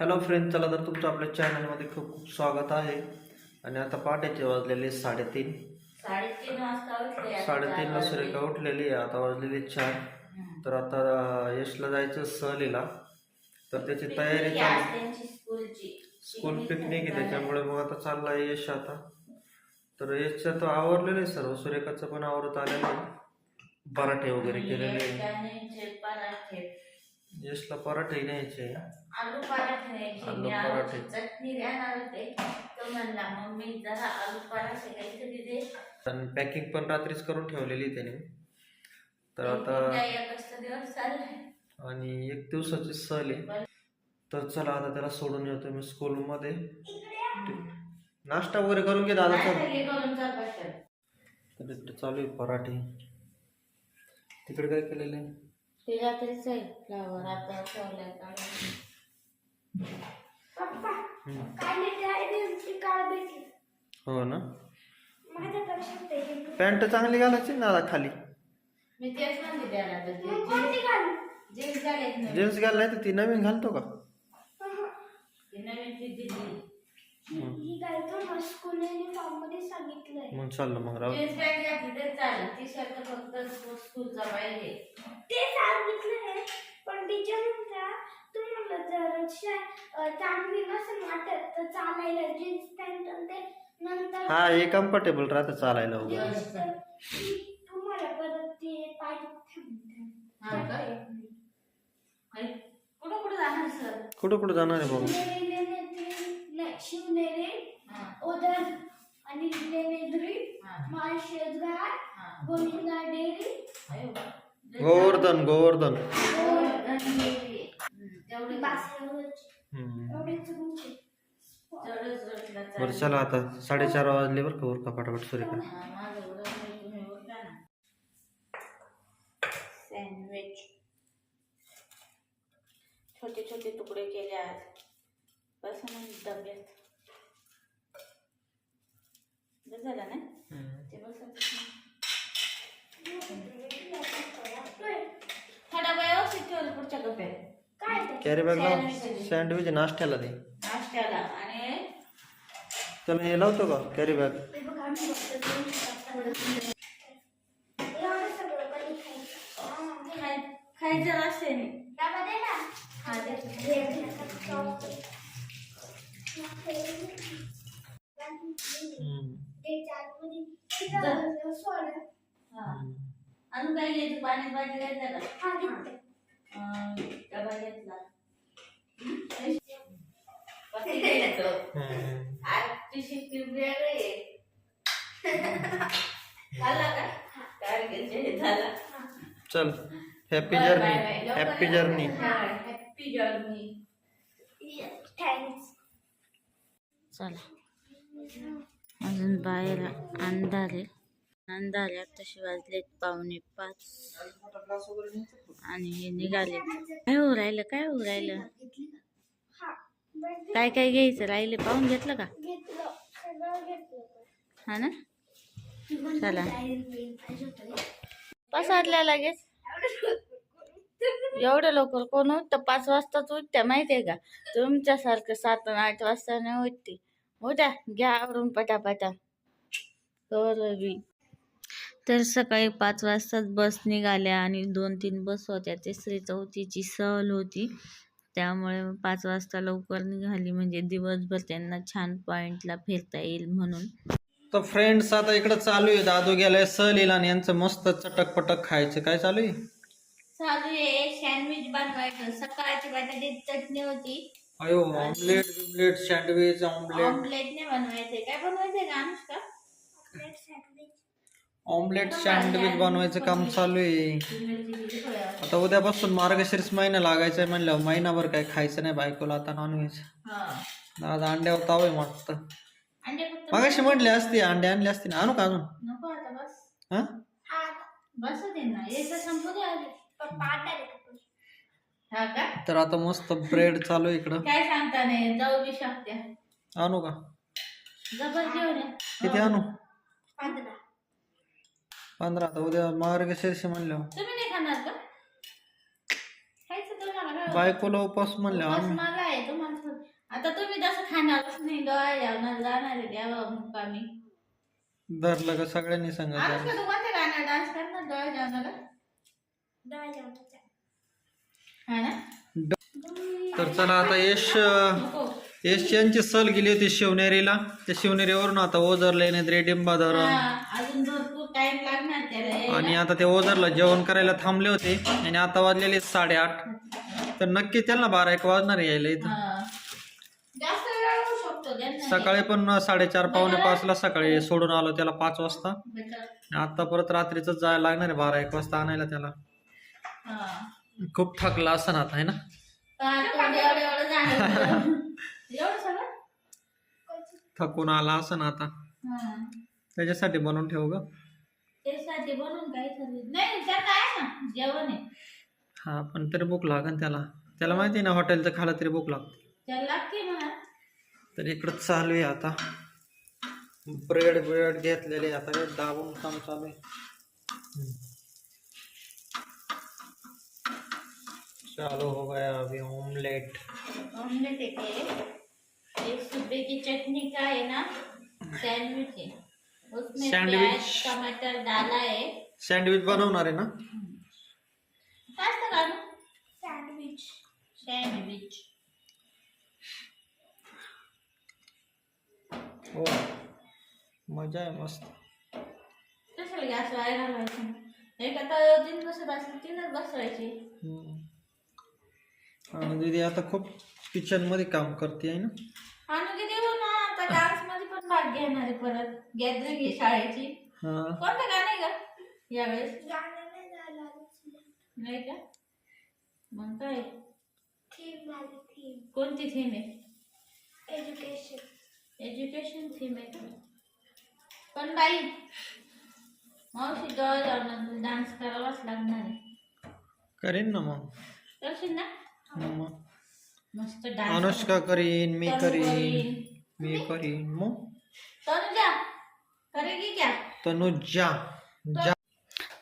Hello friend चला तर तुमचं आपल्या चॅनलमध्ये खूप खूप स्वागत आहे. आणि आता पहाटेचे वाजलेले साडेतीन. साडेतीनला सुरेखा. उठलेली आहे आता वाजलेले चार. तर आता यशला जायचं सहलीला. तर त्याची तयारी आहे स्कूल पिकनिक आहे आहे. त्याच्यामुळे मग आता चाललाय यश आता. तर यशचं तर आवरलेलं आहे सर्व सुरेखाचं पण आवरत आलेलं आहे. पराठे वगैरे केलेले. आहे यशला पराठे न्यायचे आलू पराठे न्यायचे आलू आलूची. चटणी होते. तो म्हणला मम्मी जरा आलू पराठे काहीतरी दे आणि पॅकिंग पण रात्रीच करून ठेवलेली त्याने. तर आता दिवस चाललाय आणि एक दिवसाची सहल आहे. तर चला आता त्याला सोडून येतो मी स्कूलमध्ये नाश्ता वगैरे करून घे दादा चल. करून. तर इकडे चालू आहे पराठे. तिकडे काय केलेलं आहे? ते रात्रीच आहे फ्लावर आता ठेवलाय पप्पा हम्म. भेटली हो ना. पॅन्ट चांगली घालायची ना खाली? मी तेच म्हणते त्याला तर ते मग कोणती घालू? जीन्स घाल नाही तर ती नवीन घालतो का? ती नवीन ती दिली. ही घालतो स्कूल युनिफॉर्म सांगितलंय. मग चाललं मग राहू जीन्स पॅन्ट घातली तर चालेल. टी शर्ट फक्त स्कूलचा पाहिजे. ते सांगितलंय पण टीचर म्हणता तुम्हाला जर शा- अं, चांगली नसेल वाटत तर चालायला जीन्स पॅन्ट ते नंतर हा हे कम्फर्टेबल राहतं चालायला वगैरे. दिवस तर ती तुम्हाला परत ते हा का? कुठं कुठं जाणार सर? कुठं कुठं जाणार आहे बाबू शिवनेरी शिवनेरी हा. उदर. आणि लेणेद्री माळशेज घाट गोविंदा डेअरी. अयो. गोवर्धन गोवर्धन. चला आता साडेचार वाजले बरं का नाही, तुम्ही उरका ना. सँडविच छोटे छोटे तुकडे केले आज. बस मग डब्यात. बस झालं ना? ते बस थोडा वेळ व्यवस्थित ठेवलं पुढच्या कप्यात काय ते? कॅरी. सँडविच नाश्त्याला दे. नाश्त्याला. आणि त्याला हे लावतो का? कॅरी बॅग ते बघ आम्ही फक्त दोन शकता एवढं सगळं कधी खायचं. हा. खाय- असते ना. हा. हम्म. ते चाटमध्ये तिथं सोडा. हा अजून काय घ्यायचं? पाणी बाटली घ्यायचं का? हा, घ्यायचं हम्म. आजची शिट्टी वेगळी आहे. झाला का? टार्गेट झाला. चल happy journey happy journey happy journey thanks. चला. अजून बाहेर अंधार आहे. अंधार तसे वाजलेत पावणे पाच. आणि हे निघाले. काय हो राहिलं? काय हो राहिलं? काय काय घ्यायचं? राहिले? पाहून घेतलं का? हा ना? चला. पसरल्या पाच वाजल्या लगेच. एवढं लवकर कोण उठतं? पाच वाजताच उठत्या माहितीये का? तुमच्यासारखं सात आठ वाजता नाही उठते. उठा घ्या आवरून पटापटा. बी तर सकाळी पाच वाजताच बस निघाल्या आणि दोन तीन बस होत्या. तिसरी चौथीची सहल होती. त्यामुळे पाच वाजता लवकर निघाली. म्हणजे दिवसभर त्यांना छान पॉईंटला फिरता येईल म्हणून. तर फ्रेंड्स आता इकडं चालू आहे. दादू गेलाय सहलीला आणि यांचं मस्त चटक पटक खायचं. काय चालू आहे? चालू आहे. सँडविच बनवायचं. सकाळची बटाट्याची चटणी होती. अयो ऑमलेट बिमलेट सँडविच ऑमलेट ऑमलेट नाही बनवायचंय काय बनवायचंय का अनुष्का. ऑमलेट सँडविच बनवायचं काम चालू आहे? आता उद्यापासून मार्गशीर्ष महिना लागायचा आहे म्हणल्यावर महिनाभर काय खायचं नाही बायकोला आता नॉनव्हेज हा. दादा अंड्यावर ताव आहे मस्त. अंडे फक्त मगाशी म्हटली असती अंडे आणले असते ना. आणू का अजून? नको आता बस. हा? बस दे ना. संपू दे आधी. पप्पा. हा का? तर आता मस्त ब्रेड चालू आहे इकडं. काय सांगता नाही जाऊ बी शकते आणू का? जबर जेवण आहे. किती आणू? पंधरा. पंधरा. आता उद्या मार्गशीर्ष म्हणल्यावर. तुम्ही नाही खाणार का? खायचं तुम्हाला काय? बायकोला उपास म्हणल्यावर मला आहे तुम्हाला आता तुम्ही तसं खाणारच नाही जेवणार जाणार आहे द्यावा मुक्कामी धरलं का सगळ्यांनी सांगायचं कोणत्या गाण्यावर डान्स करणार जेवणाला. तर चला आता यश यश यांची सल गेली होती शिवनेरीला. त्या शिवनेरीवरून आता ओझरला नाही रेडिंबा धरण. आणि आता ते ओझरला जेवण करायला थांबले होते. आणि आता वाजलेले साडेआठ. तर नक्की त्यांना बारा एक वाजणार यायला इथं. हा. सकाळी पण साडेचार पावणे पाचला सकाळी सोडून आलो त्याला पाच वाजता. आता परत रात्रीच जायला लागणार आहे बारा एक वाजता आणायला त्याला. हा. खूप थकला असं आता आहे ना? थकून आला असं ना आता त्याच्यासाठी बनवून ठेव ग त्यासाठी बनवून नाही आहे ना जेवण आहे हा पण तरी भूक लागन त्याला. त्याला माहिती आहे ना हॉटेलचं खालं तरी भूक लागते. त्याला लागते तर इकडं चालू आहे आता. ब्रेड ब्रेड घेतलेले आता. दाबून काम चालू आहे. चालू हो गया अभी ऑमलेट ऑमलेट एक है सुबह की चटनी का है ना सैंडविच है। उसमें सैंडविच। टमाटर डाला है। सँडविच बनवणार आहे ना? काय असतं का सँडविच सैंडविच हो. मज़ा आहे मस्त. कशाला गॅस वाया घालवायचं एक आता तीन कसं बसलं तीनच बसवायचे आणि दीदी आता खूप किचनमध्ये काम करते आहे ना? आणि किती हो ना आता डान्समध्ये पण भाग घेणार आहे परत. गॅदरिंग आहे शाळेची. हा. कोणतं गाणं आहे का यावेळेस? गाणं नाही झालं. नाही का? मग काय? थीम आली थीम कोणती थीम आहे? एज्युकेशन एज्युकेशन थीम आहे का? पण बाई मावशी जवळ जाऊन डान्स करावाच लागणार आहे. करीन ना मग. करशील ना? मस्त डान्स अनुष्का करीन मी करीन मी करीन. मग तनुजा करेगी क्या? तनुजा. जा.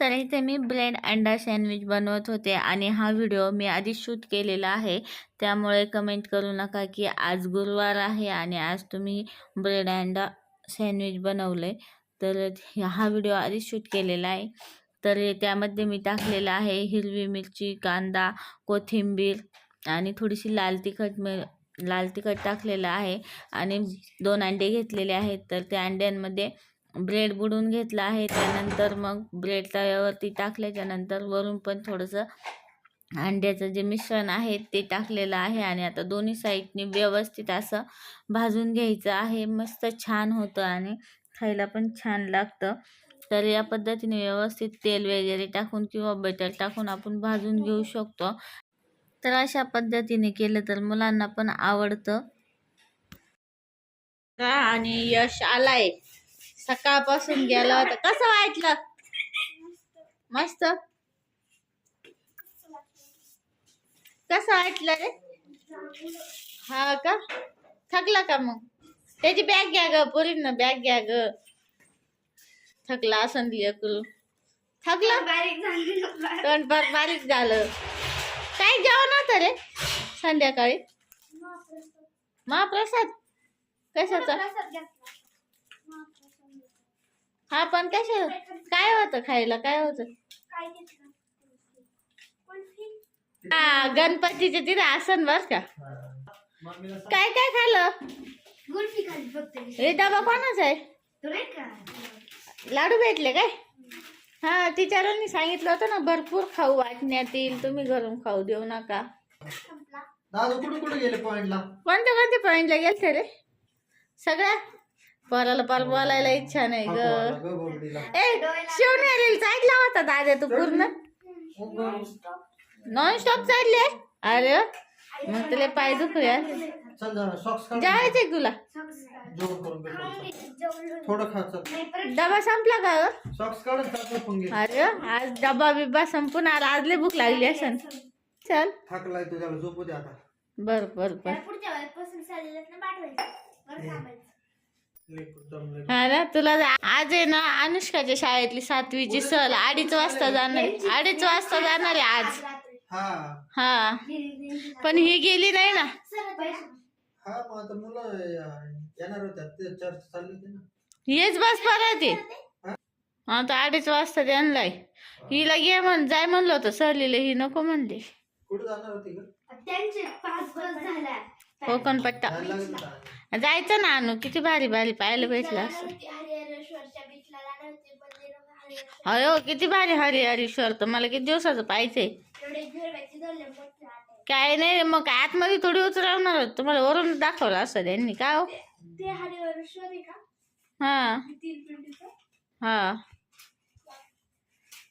तर इथे मी ब्रेड अंडा सँडविच बनवत होते आणि हा व्हिडिओ मी आधी शूट केलेला आहे. त्यामुळे कमेंट करू नका की आज गुरुवार आहे आणि आज तुम्ही ब्रेड अंडा सँडविच बनवले. तर हा व्हिडिओ आधी शूट केलेला आहे. तर त्यामध्ये मी टाकलेलं आहे हिरवी मिरची कांदा कोथिंबीर आणि थोडीशी लाल तिखट मि लाल तिखट टाकलेलं आहे. आणि दोन अंडे घेतलेले आहेत. तर त्या अंड्यांमध्ये ब्रेड बुडून घेतला आहे. त्यानंतर मग ब्रेड तव्यावरती टाकल्याच्या नंतर वरून पण थोडंसं अंड्याचं जे मिश्रण आहे ते टाकलेलं आहे. आणि आता दोन्ही साईडनी व्यवस्थित असं भाजून घ्यायचं आहे. मस्त छान होतं आणि खायला पण छान लागतं. तर या पद्धतीने व्यवस्थित तेल वगैरे टाकून किंवा बटर टाकून आपण भाजून घेऊ शकतो. तर अशा पद्धतीने केलं तर मुलांना पण आवडतं. का? आणि यश आलाय. सकाळपासून गेला होता. कसं वाटलं? मस्त. कसं वाटलं रे? हा का? थकला का मग? त्याची बॅग घ्या ग पोरींना बॅग घ्या ग. थकला असं लेकरू थकला? बारीक झालं बारीक झालं. काय जेवण होतं रे संध्याकाळी? महाप्रसाद. कशाचा. हा पण कशा काय होतं खायला? काय होतं? हा गणपतीचे तिथे आसन बर का. काय काय खाल्लं? फक्त. हे डबा कोणाचा आहे? लाडू भेटले काय? हा टीचरांनी सांगितलं होतं ना भरपूर खाऊ वाटण्यात येईल तुम्ही घरून खाऊ देऊ नका. दादू कुठे कुठे गेले पॉइंटला कोणत्या कोणत्या पॉईंटला गेलते रे? सगळ्या? पोराला पार बोलायला इच्छा नाही ग. ए शिवनेरी चढला होता दादा तू पूर्ण. नॉन स्टॉप चढले अरे मग तुला पाय दुखूया चल जा सॉक्स काढ जायचंय तुला? जेवण करून भेटू. जेवलो थोडं खा चल नाही परत डबा संपला का ग? सॉक्स काढ आणि चाकू पण घे. अरे आज डबा बिब्बा संपून आला आज लय भूक लागली असन. चल. थकलाय तुझ्याला झोपू दे आता. बर बर बर. त्या पुढच्या वेळेपासून चाललेलं ना पाठवायचं. बरं थांबायचं. लेकरू दमलंय. हा ना तुला जा- आज आहे ना अनुष्काच्या शाळेतली सातवीची सहल अडीच वाजता जाणार आहे. अडीच वाजता जाणार आहे आज. रात्री. हा. हा. पण ही गेली नाही ना. पैसे हा मग आता मुलं येणार होत्या. ते चर्च चालली होती ना. हेच बस परत आहे आता अडीच वाजता त्यांनाय हिला घे म्हण जाय म्हणलं होतं सहलीला ही नको म्हणली. कुठे जाणार होती का त्यांचे पाच बस झाल्या. कोकण पट्टा जायला लागेल का? जायचं ना आणू किती भारी भारी पाहायला भेटलं असं. होती हरिहरेश्वरच्या बीचला जाणार होते मंदिर हरिहरेश्वर अयो किती भारी हरी हरीश्वर तर मला किती दिवसाचं पाहिजे एवढे मोठे. काय नाही मग आतमध्ये थोडी उतरवणार होत तुम्हाला वरून दाखवलं असं त्यांनी काय हो? ते आहे का? हा. तीन हा.